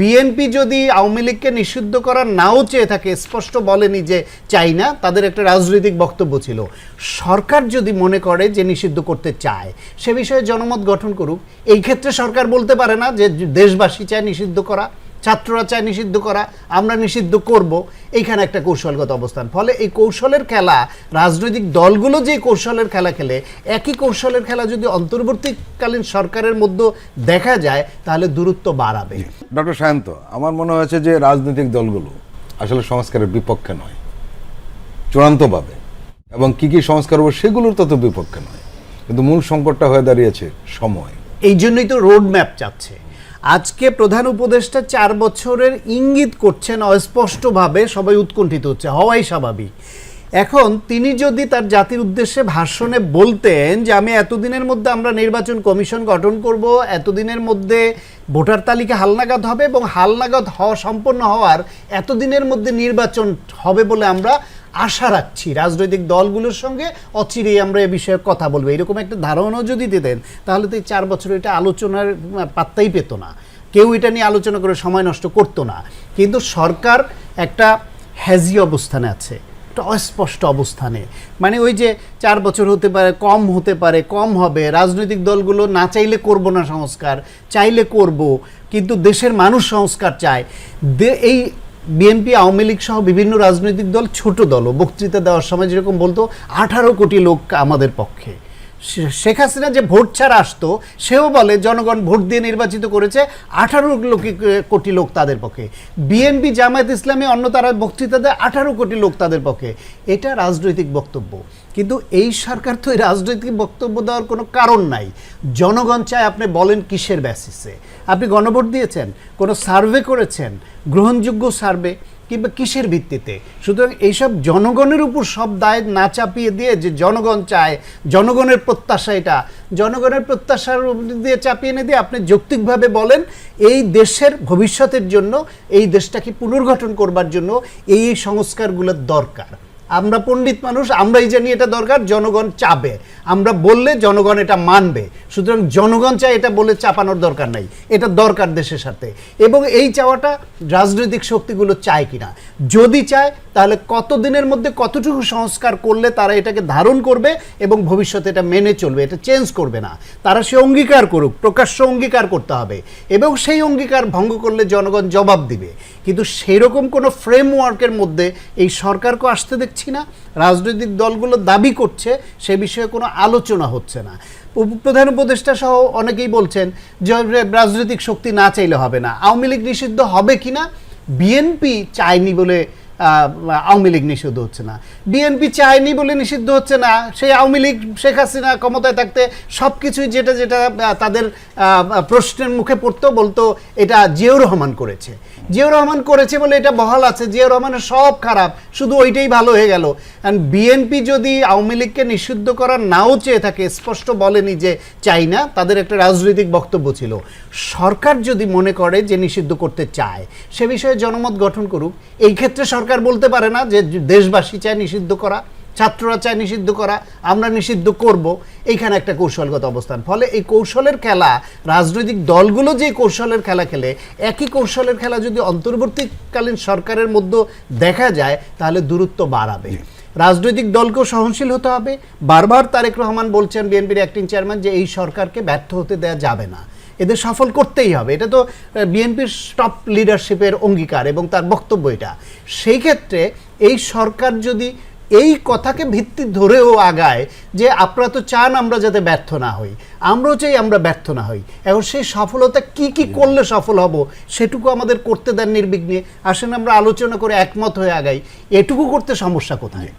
BNP যদি আওয়ামী লীগকে নিষিদ্ধ করা নাও চেয়ে থাকে, স্পষ্ট বলেনি যে চাই না তাদের একটা রাজনৈতিক বক্তব্য ছিল। সরকার যদি মনে করে যে নিষিদ্ধ করতে চায়, সে বিষয়ে জনমত গঠন করুক, এই ক্ষেত্রে সরকার বলতে পারে না যে দেশবাসী চায় নিষিদ্ধ করা। ছাত্ররা চায় নিষিদ্ধ করা আমরা নিষিদ্ধ করব। এইখানে একটা কৌশলগত অবস্থান। ফলে এই কৌশলের খেলা রাজনৈতিক দলগুলো যে কৌশলের খেলা খেলে একই কৌশলের খেলা যদি অন্তর্বর্তীকালীন সরকারের মধ্যে দেখা যায় তাহলে দূরত্ব বাড়াবে। ডক্টর সায়ন্ত আমার মনে হয়েছে যে রাজনৈতিক দলগুলো আসলে সংস্কারের বিপক্ষে নয় চূড়ান্তভাবে। এবং কি কি সংস্কার হবে সেগুলোর তত বিপক্ষে নয়। কিন্তু মূল সংকটটা হয়ে দাঁড়িয়েছে সময়। এই জন্যই তো রোড ম্যাপ চাচ্ছে। আজকে প্রধান উপদেষ্টা চার বছরের ইঙ্গিত করছেন অস্পষ্টভাবে, সবাই উৎকণ্ঠিত হচ্ছে, হওয়াই স্বাভাবিক। এখন তিনি যদি তার জাতির উদ্দেশ্যে ভাষণে বলতেন যে আমি এতদিনের মধ্যে আমরা নির্বাচন কমিশন গঠন করব, এতদিনের মধ্যে ভোটার তালিকা হালনাগাদ হবে এবং হালনাগাদ হওয়া, সম্পন্ন হওয়ার এতদিনের মধ্যে নির্বাচন হবে বলে আমরা আশা রাখছি রাজনৈতিক দলগুলোর সঙ্গে অচিরেই আমরা এ বিষয়ে কথা বলব। এরকম একটা ধারণাও যদি দিতেন, তাহলে তো এই চার বছর এটা আলোচনার পাত্তাই পেত না। কেউ এটা নিয়ে আলোচনা করে সময় নষ্ট করতো না। কিন্তু সরকার একটা হ্যাজি অবস্থানে আছে, একটা অস্পষ্ট অবস্থানে। মানে ওই যে চার বছর হতে পারে, কম হতে পারে, কম হবে, রাজনৈতিক দলগুলো না চাইলে করব না সংস্কার, চাইলে করব, কিন্তু দেশের মানুষ সংস্কার চায়। এই বিএনপি, আওয়ামী লীগ সহ বিভিন্ন রাজনৈতিক দল ছোট দলও বক্তৃতা দেওয়ার সময় যেরকম বলতো, আঠারো কোটি লোক আমাদের পক্ষে। শেখ হাসিনা যে ভোট ছাড়া আসতো, সেও বলে জনগণ ভোট দিয়ে নির্বাচিত করেছে আঠারো কোটি লোক তাদের পক্ষে। বিএনপি, জামায়াত ইসলামী, অন্য তারা বক্তৃতা দেয় আঠারো কোটি লোক তাদের পক্ষে। এটা রাজনৈতিক বক্তব্য। কিন্তু এই সরকার তো এই রাজনৈতিক বক্তব্য দেওয়ার কোনো কারণ নাই। জনগণ চায় আপনি বলেন কিসের বেসিসে আপনি গণভোট দিয়েছেন, কোনো সার্ভে করেছেন, গ্রহণযোগ্য সার্ভে কিংবা কিসের ভিত্তিতে? সুতরাং এইসব জনগণের উপর সব দায় না চাপিয়ে দিয়ে যে জনগণ চায়, জনগণের প্রত্যাশা এটা, জনগণের প্রত্যাশার দিয়ে চাপিয়ে এনে দিয়ে আপনি যৌক্তিকভাবে বলেন, এই দেশের ভবিষ্যতের জন্য, এই দেশটাকে পুনর্গঠন করবার জন্য এই সংস্কারগুলোর দরকার। আমরা পণ্ডিত মানুষ, আমরাই জানি এটা দরকার, জনগণ চাবে। আমরা বললে জনগণ এটা মানবে। সুতরাং জনগণ চায় এটা বলে চাপানোর দরকার নাই। এটা দরকার দেশের সাথে। এবং এই চাওয়াটা রাজনৈতিক শক্তিগুলো চায় কিনা। যদি চায় তাহলে কতদিনের মধ্যে কতটুকু সংস্কার করলে তারা এটাকে ধারণ করবে এবং ভবিষ্যতে এটা মেনে চলবে? এটা চেঞ্জ করবে না। তারা সে অঙ্গীকার করুক, প্রকাশ্য অঙ্গীকার করতে হবে এবং সেই অঙ্গীকার ভঙ্গ করলে জনগণ জবাব দিবে। কিন্তু সেরকম কোনো ফ্রেমওয়ার্কের মধ্যে এই সরকারকে আসতে দেখছি না। রাজনৈতিক দলগুলো দাবি করছে, সে বিষয়ে কোনো আলোচনা হচ্ছে না। প্রধান উপদেষ্টা সহ অনেকেই বলছেন যে, রাজনৈতিক শক্তি না চাইলে হবে না। আওয়ামী লীগ নিষিদ্ধ হবে কিনা? বিএনপি চায়নি বলে আওয়ামী লীগ নিষিদ্ধ হচ্ছে না। বিএনপি চায়নি বলে নিষিদ্ধ হচ্ছে না। সেই আওয়ামী লীগ, শেখ হাসিনা ক্ষমতায় থাকতে সব কিছুই যেটা যেটা তাদের প্রশ্নের মুখে পড়তো বলতো, এটা জিয়াউর রহমান করেছে। জিয়াউর রহমান করেছে বলে এটা বহাল আছে। জিয়াউর রহমানের সব খারাপ। শুধু ওইটাই ভালো হয়ে গেল। অ্যান্ড বিএনপি যদি আওয়ামী লীগকে নিষিদ্ধ করা নাও চেয়ে থাকে, স্পষ্ট বলেনি যে চাই না, তাদের একটা রাজনৈতিক বক্তব্য ছিল। সরকার যদি মনে করে যে নিষিদ্ধ করতে চায়, সে বিষয়ে জনমত গঠন করুক, এই ক্ষেত্রে সরকার বলতে পারে না যে দেশবাসী চায় নিষিদ্ধ করা, ছাত্ররা চায় নিষিদ্ধ করা, আমরা নিষিদ্ধ করব। এইখানে একটা কৌশলগত অবস্থান। ফলে এই কৌশলের খেলা, রাজনৈতিক দলগুলো যে কৌশলের খেলা খেলে, একই কৌশলের খেলা যদি অন্তর্বর্তীকালীন সরকারের মধ্যে দেখা যায়, তাহলে দূরত্ব বাড়াবে। রাজনৈতিক দলকেও সহনশীল হতে হবে। বারবার তারেক রহমান বলছেন বিএনপির অ্যাক্টিং চেয়ারম্যান যে এই সরকারকে ব্যর্থ হতে দেওয়া যাবে না। এদের সফল করতেই হবে। এটা তো বিএনপির টপ লিডারশিপের অঙ্গীকার এবং তার বক্তব্য এটা। সেই ক্ষেত্রে এই সরকার যদি এই কথাকে ভিত্তি ধরেও আগায় যে আপনারা তো চান আমরা যাতে ব্যর্থ না হই, আমরাও চাই আমরা ব্যর্থ না হই। এখন সেই সফলতা কি কি করলে সফল হব সেটুকু আমাদের করতে দেন নির্বিঘ্নে। আসেন আমরা আলোচনা করে একমত হয়ে আগাই। এটুকু করতে সমস্যা কোথায়?